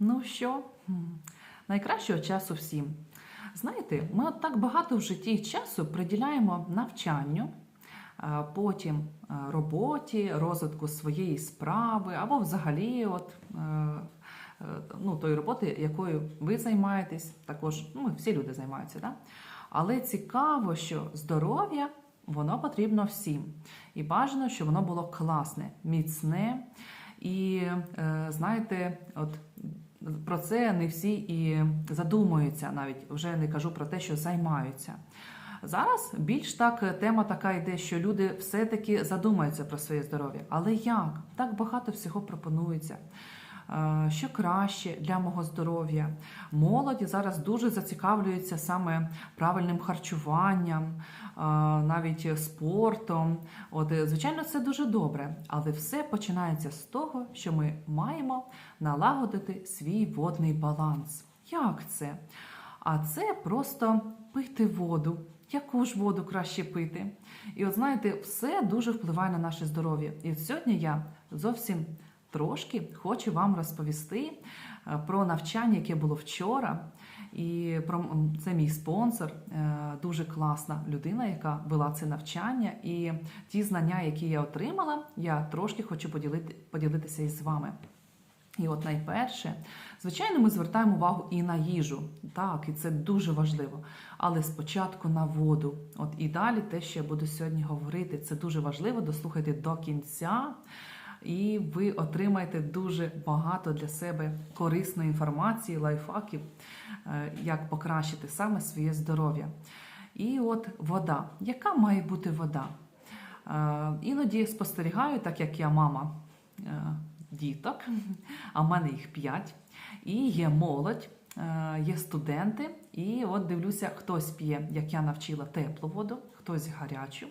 Ну що, найкращого часу всім. Знаєте, ми от так багато в житті часу приділяємо навчанню, потім е, роботі, розвитку своєї справи, або взагалі, от, е, е, ну, тої роботи, якою ви займаєтесь, також ну, всі люди займаються. Да? Але цікаво, що здоров'я воно потрібно всім. І бажано, щоб воно було класне, міцне. І е, знаєте, от про це не всі і задумуються, навіть вже не кажу про те, що займаються. Зараз більш так тема така йде, що люди все-таки задумаються про своє здоров'я. Але як? Так багато всього пропонується. Що краще для мого здоров'я? Молодь зараз дуже зацікавлюється саме правильним харчуванням, навіть спортом. От, е, звичайно, це дуже добре, але все починається з того, що ми маємо налагодити свій водний баланс. Як це? А це просто пити воду. Яку ж воду краще пити? І от знаєте, все дуже впливає на наше здоров'я. І от сьогодні я зовсім трошки хочу вам розповісти е, про навчання, яке було вчора. І про це мій спонсор, е, дуже класна людина, яка вела це навчання. І ті знання, які я отримала, я трошки хочу поділити, поділитися із вами. І от найперше, звичайно, ми звертаємо увагу і на їжу, так, і це дуже важливо. Але спочатку на воду. От і далі те, що я буду сьогодні говорити, це дуже важливо. Дослухайте до кінця, і ви отримаєте дуже багато для себе корисної інформації, лайфхаків, е, як покращити саме своє здоров'я. І от вода. Яка має бути вода? Е, Іноді спостерігаю, так як я мама е, діток, а в мене їх п'ять, і є молодь, є студенти, і от дивлюся, хтось п'є, як я навчила, теплу воду, хтось гарячу,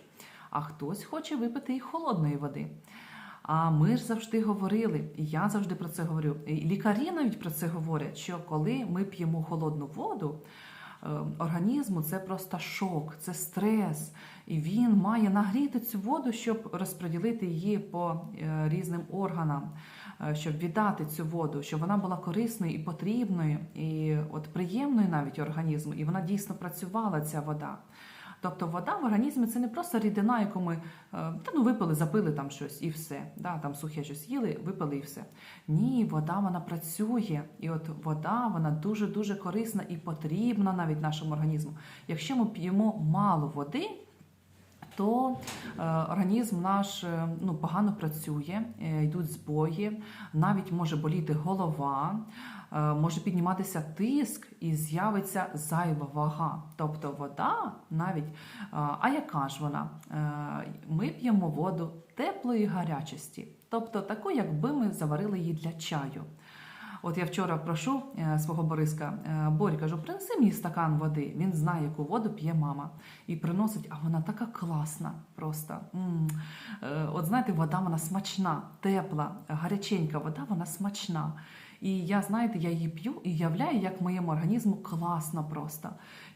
а хтось хоче випити і холодної води. А ми ж завжди говорили, і я завжди про це говорю. І лікарі навіть про це говорять, що коли ми п'ємо холодну воду, е, організму це просто шок, це стрес, і він має нагріти цю воду, щоб розподілити її по е, різним органам, е, щоб віддати цю воду, щоб вона була корисною і потрібною, і от приємною навіть організму, і вона дійсно працювала ця вода. Тобто вода в організмі це не просто рідина, яку ми е, та ну випили, запили там щось і все. Да, там сухе щось їли, випили і все. Ні, вода вона працює, і от вода вона дуже дуже корисна і потрібна навіть нашому організму. Якщо ми п'ємо мало води. То е, організм наш е, ну, погано працює, е, йдуть збої, навіть може боліти голова, може підніматися тиск і з'явиться зайва вага. Тобто вода навіть, а яка ж вона? Ми п'ємо воду теплої гарячості, тобто таку, якби ми заварили її для чаю. От я вчора прошу е, свого Бориска, е, Борь, кажу, принеси мені стакан води. Він знає, яку воду п'є мама. І приносить, а вона така класна просто. Е, От знаєте, вода вона смачна, тепла, гаряченька вода, вона смачна. І я, знаєте, я її п'ю і являю, як моєму організму класно просто,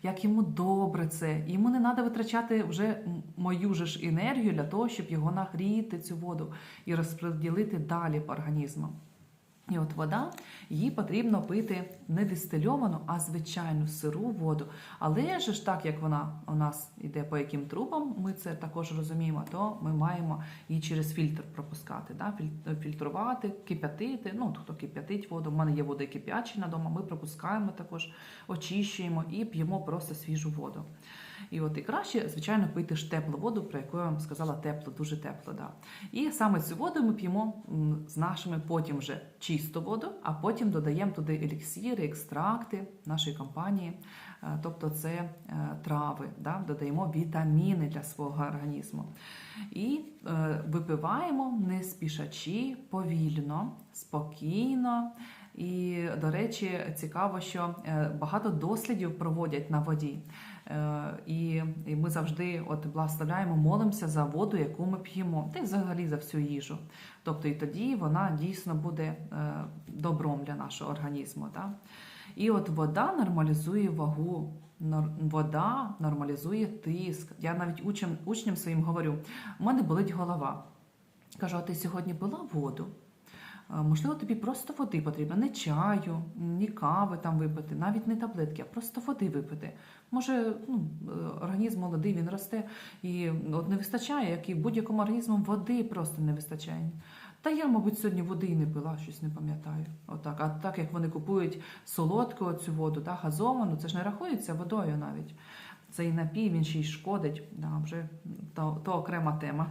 як йому добре це. Йому не треба витрачати вже мою ж енергію для того, щоб його нагріти, цю воду, і розподілити далі по організму. І от вода, її потрібно пити не дистильовану, а звичайну сиру воду. Але ж так як вона у нас йде по яким трубам, ми це також розуміємо, то ми маємо її через фільтр пропускати, да? фільтрувати, кип'ятити. Ну, хто кип'ятить воду, в мене є вода кип'ячена вдома, ми пропускаємо також, очищуємо і п'ємо просто свіжу воду. І от і краще, звичайно, пити ж теплу воду, про яку я вам сказала тепло, дуже тепло. Да. І саме цю воду ми п'ємо з нашими потім вже чисту воду, а потім додаємо туди еліксіри, екстракти нашої компанії, Е, тобто це е, трави, да, додаємо вітаміни для свого організму. І е, випиваємо не спішачи, повільно, спокійно. І, до речі, цікаво, що багато дослідів проводять на воді. Е, І, ми завжди от благословляємо, молимося за воду, яку ми п'ємо, та й взагалі за всю їжу. Тобто і тоді вона дійсно буде е, добром для нашого організму. Да? І от вода нормалізує вагу. Вода нормалізує тиск. Я навіть учням, учням своїм говорю: у мене болить голова. Кажу, а ти сьогодні пила воду? Можливо, тобі просто води потрібно, не чаю, ні кави там випити, навіть не таблетки, а просто води випити. Може, ну, е, організм молодий, він росте і от не вистачає, як і будь-якому організму води просто не вистачає. Та я, мабуть, сьогодні води і не пила, щось не пам'ятаю. Отак. А так як вони купують солодку цю воду, та, газовану, це ж не рахується водою навіть. Цей напій він ще й шкодить, да, вже то, то окрема тема.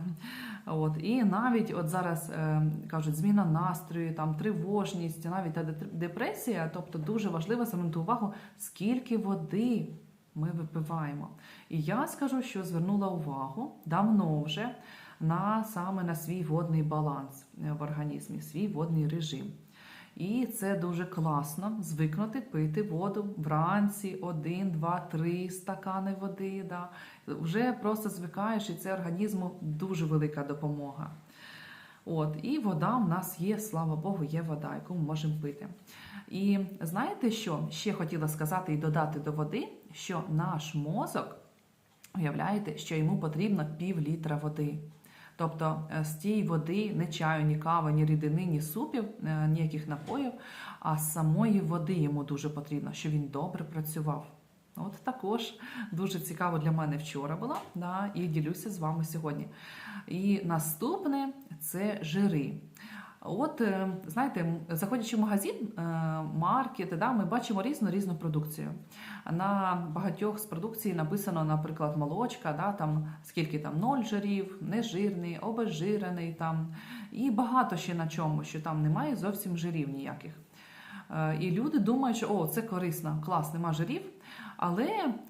От і навіть от зараз е, кажуть, зміна настрою, там тривожність, навіть та депресія. Тобто дуже важливо звернути увагу, скільки води ми випиваємо. І я скажу, що звернула увагу давно вже на саме на свій водний баланс е, в організмі, свій водний режим. І це дуже класно звикнути пити воду вранці один, два, три стакани води. Да. Вже просто звикаєш, і це організму дуже велика допомога. От, і вода в нас є, слава Богу, є вода, яку ми можемо пити. І знаєте, що ще хотіла сказати і додати до води, що наш мозок, уявляєте, що йому потрібно пів літра води. Тобто е, з тієї води не чаю, ні кави, ні рідини, ні супів, е, ніяких напоїв, а самої води йому дуже потрібно, щоб він добре працював. От також дуже цікаво для мене вчора було, да, і ділюся з вами сьогодні. І наступне це жири. От, е, знаєте, заходячи в магазин, е, маркет, да, ми бачимо різну різну продукцію. На багатьох з продукції написано, наприклад, молочка, да, там, скільки там ноль жирів, нежирний, обезжирений, там, і багато ще на чому, що там немає зовсім жирів ніяких. Е, І люди думають, що о, це корисно, клас, нема жирів. Але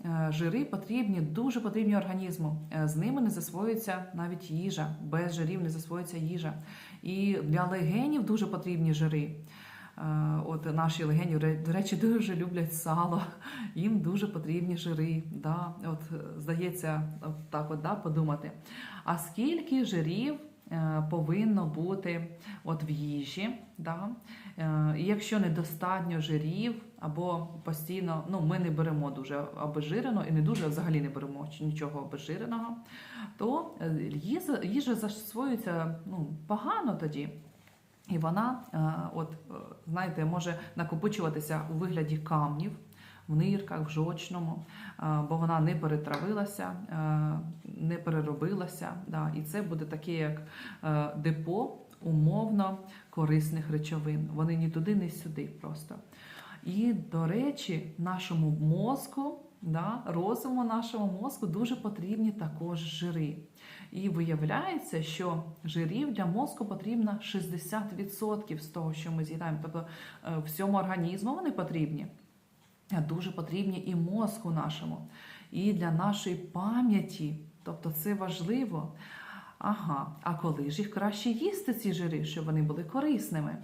е, жири потрібні, дуже потрібні організму. Е, З ними не засвоюється навіть їжа, без жирів не засвоюється їжа. І для легенів дуже потрібні жири. Е, От наші легені, до речі, дуже люблять сало. Їм дуже потрібні жири. Да? От, здається, так от, да, подумати. А скільки жирів повинно бути от в їжі? Да? Е, якщо недостатньо жирів або постійно, ну ми не беремо дуже обезжирено і не дуже взагалі не беремо нічого обезжиреного, то е, їжа, їжа засвоюється ну, погано тоді. І вона, е, от, е, знаєте, може накопичуватися у вигляді камнів в нирках, в жовчному, е, бо вона не перетравилася, е, не переробилася. І це буде таке, як е, депо умовно корисних речовин. Вони ні туди, ні сюди просто. І, до речі, нашому мозку, розуму нашому мозку дуже потрібні також жири. І виявляється, що жирів для мозку потрібно 60% з того, що ми з'їдаємо. Тобто всьому організму вони потрібні. Дуже потрібні і мозку нашому, і для нашої пам'яті. Тобто це важливо. Ага, а коли ж їх краще їсти, ці жири, щоб вони були корисними?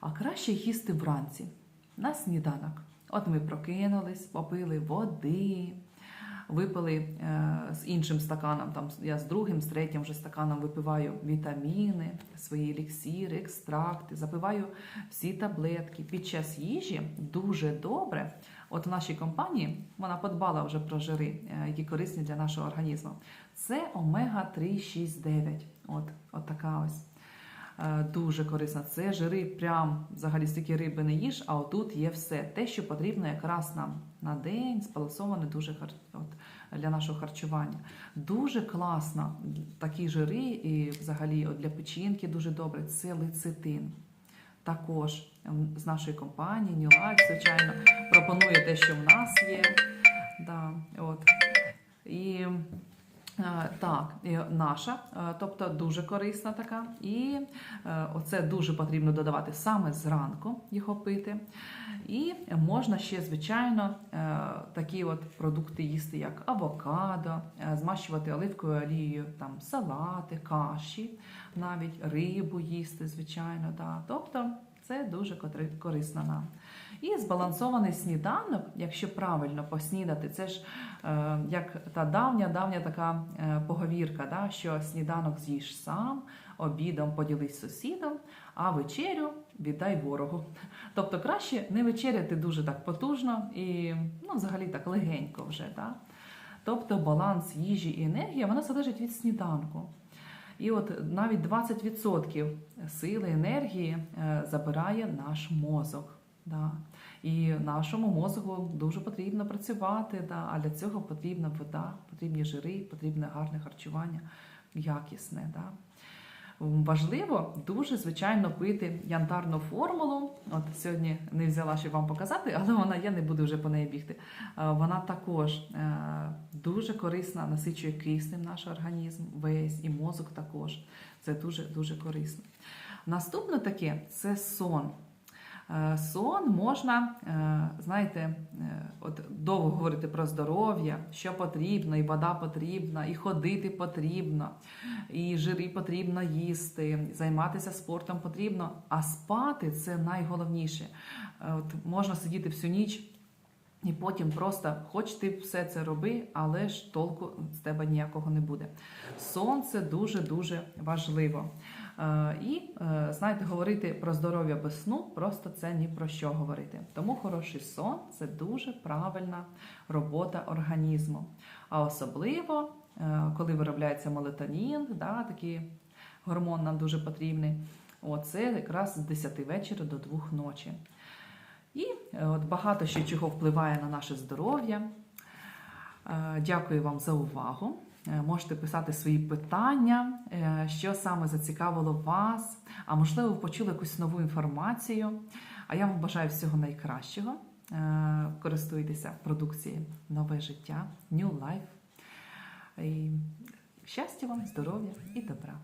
А краще їсти вранці на сніданок. От ми прокинулись, попили води, випили е, з іншим стаканом. Там я з другим, з третім вже стаканом випиваю вітаміни, свої еліксири, екстракти, запиваю всі таблетки. Під час їжі дуже добре. От в нашій компанії вона подбала вже про жири, е, які корисні для нашого організму. Це омега 3 6 9 От, от така ось. Е, Дуже корисна. Це жири, прям взагалі стільки риби не їж, а отут є все. Те, що потрібно якраз нам на день, збалансоване дуже от, для нашого харчування. Дуже класно такі жири, і взагалі от для печінки дуже добре. Це лецитин. Також з нашої компанії Life, звичайно, пропонує те, що в нас є. Да, от. І Так, наша, е, тобто дуже корисна така. І е, оце дуже потрібно додавати саме зранку його пити. І можна ще, звичайно, е, такі от продукти їсти, як авокадо, е, змащувати оливковою олією, там салати, каші, навіть рибу їсти, звичайно. Да. Тобто це дуже корисно нам. І збалансований сніданок, якщо правильно поснідати, це ж е, як та давня, давня така е, поговірка, да, що сніданок з'їж сам, обідом поділись з сусідом, а вечерю віддай ворогу. Тобто краще не вечеряти дуже так потужно і ну, взагалі так легенько вже. Да? Тобто баланс їжі і енергії вона залежить від сніданку. І от навіть 20% сили енергії е, забирає наш мозок. Да. І нашому мозку дуже потрібно працювати, да. а для цього потрібна вода, потрібні жири, потрібне гарне харчування, якісне. Да. Важливо дуже звичайно пити янтарну формулу. От сьогодні не взяла, щоб вам показати, але вона є, не буду вже по неї бігти. Е, Вона також е, дуже корисна, насичує киснем наш організм, весь і мозок також. Це дуже дуже корисно. Наступне таке це сон. Е, Сон можна, е, знаєте, е, от довго говорити про здоров'я, що потрібно, і вода потрібна, і ходити потрібно, і жири потрібно їсти, займатися спортом потрібно, а спати це найголовніше. От можна сидіти всю ніч. І потім просто хоч ти все це роби, але ж толку з тебе ніякого не буде. Сон це дуже-дуже важливо. Е, І е, знаєте, говорити про здоров'я без сну просто це ні про що говорити. Тому хороший сон це дуже правильна робота організму. А особливо, е, коли виробляється мелатонін, да, такий гормон нам дуже потрібний. Оце якраз з 10 вечора до 2 ночі. І от багато ще чого впливає на наше здоров'я. Дякую вам за увагу. Е, Можете писати свої питання, е, що саме зацікавило вас, а можливо, ви почули якусь нову інформацію. А я вам бажаю всього найкращого. Е, Користуйтеся продукцією Нове життя, New Life. І щастя вам, здоров'я і добра.